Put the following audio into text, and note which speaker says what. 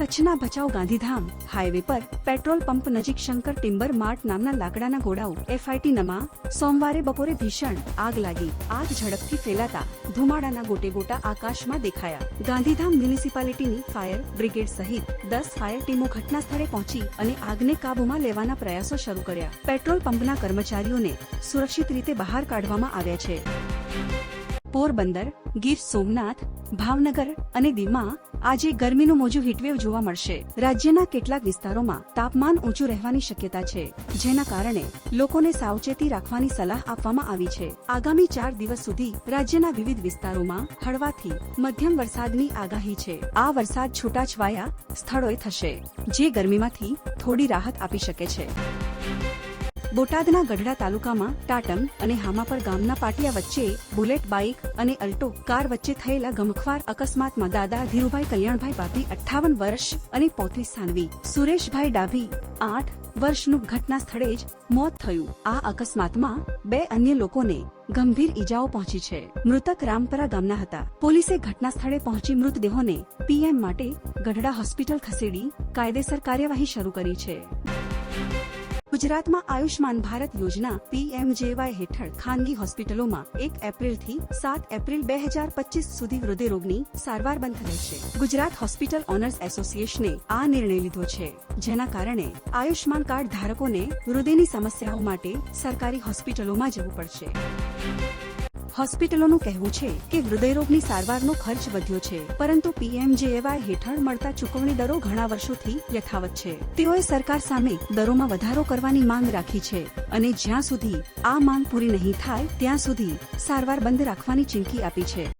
Speaker 1: કચ્છના ભચાઉ ગાંધીધામ હાઈવે પર petrol pump નજીક શંકર ટિમ્બર માર્ટ નામના લાકડાના ગોડાઓ એફઆઈટી નમા. સોમવારે બપોરે ભીષણ આગ લાગી. આગ ઝડપથી ફેલાતા ધુમાડાના ગોટે ગોટા આકાશમાં દેખાયા. ગાંધીધામ મ્યુનિસિપાલિટીની ફાયર બ્રિગેડ સહિત દસ ફાયર ટીમો ઘટના સ્થળે પહોંચી અને આગને કાબૂમાં લેવાના પ્રયાસો શરૂ કર્યા. પેટ્રોલ પંપના કર્મચારીઓને સુરક્ષિત રીતે બહાર કાઢવામાં આવ્યા છે. પોરબંદર, ગીર સોમનાથ, ભાવનગર અને દીવમાં આજે ગરમીનું મોજું હીટવેવ જોવા મળશે. રાજ્યના કેટલાક વિસ્તારોમાં તાપમાન ઊંચું રહેવાની શક્યતા છે, જેના કારણે લોકોને સાવચેતી રાખવાની સલાહ આપવામાં આવી છે. આગામી ચાર દિવસ સુધી રાજ્યના વિવિધ વિસ્તારોમાં હળવાથી મધ્યમ વરસાદની આગાહી છે. આ વરસાદ છૂટાછવાયા સ્થળોએ થશે, જે ગરમીમાંથી થોડી રાહત આપી શકે છે. બોટાદના ગઢડા તાલુકામાં ટાટમ અને હામાપર ગામના પાટિયા વચ્ચે બુલેટ, બાઇક અને અલ્ટો કાર વચ્ચે થયેલા ગમખ્વાર અકસ્માતમાં દાદા ધીરુભાઈ કલ્યાણભાઈ બાપી અઠ્ઠાવન વર્ષ અને પોત્રીસ સાનવી. સુરેશભાઈ ડાભી આઠ વર્ષનું ઘટના સ્થળે જ મોત થયું. આ અકસ્માતમાં બે અન્ય લોકોને ગંભીર ઈજાઓ પહોંચી છે. મૃતક રામપરા ગામના હતા. પોલીસે ઘટના સ્થળે પહોંચી મૃતદેહોને પીએમ માટે ગઢડા હોસ્પિટલ ખસેડી કાયદેસર કાર્યવાહી શરૂ કરી છે. ગુજરાતમાં આયુષ્માન ભારત યોજના પીએમજેવાય હેઠળ ખાનગી હોસ્પિટલોમાં એક એપ્રિલથી સાત એપ્રિલ બે હજાર પચીસ સુધી હૃદયરોગની સારવાર બંધ રહેશે ગુજરાત હોસ્પિટલ ઓનર્સ એસોસિએશને આ નિર્ણય લીધો છે, જેના કારણે આયુષ્માન કાર્ડ ધારકોને હૃદયની સમસ્યાઓ માટે સરકારી હોસ્પિટલોમાં જવું પડશે. હોસ્પિટલોનું કહેવું છે કે હૃદયરોગની સારવારનો ખર્ચ વધ્યો છે, પરંતુ પીએમજેએવાય હેઠળ મળતા ચૂકવણી દરો ઘણા વર્ષોથી યથાવત છે. તેઓએ સરકાર સામે દરોમાં વધારો કરવાની માંગ રાખી છે અને જ્યાં સુધી આ માંગ પૂરી નહીં થાય, ત્યાં સુધી સારવાર બંધ રાખવાની ચીમકી આપી છે.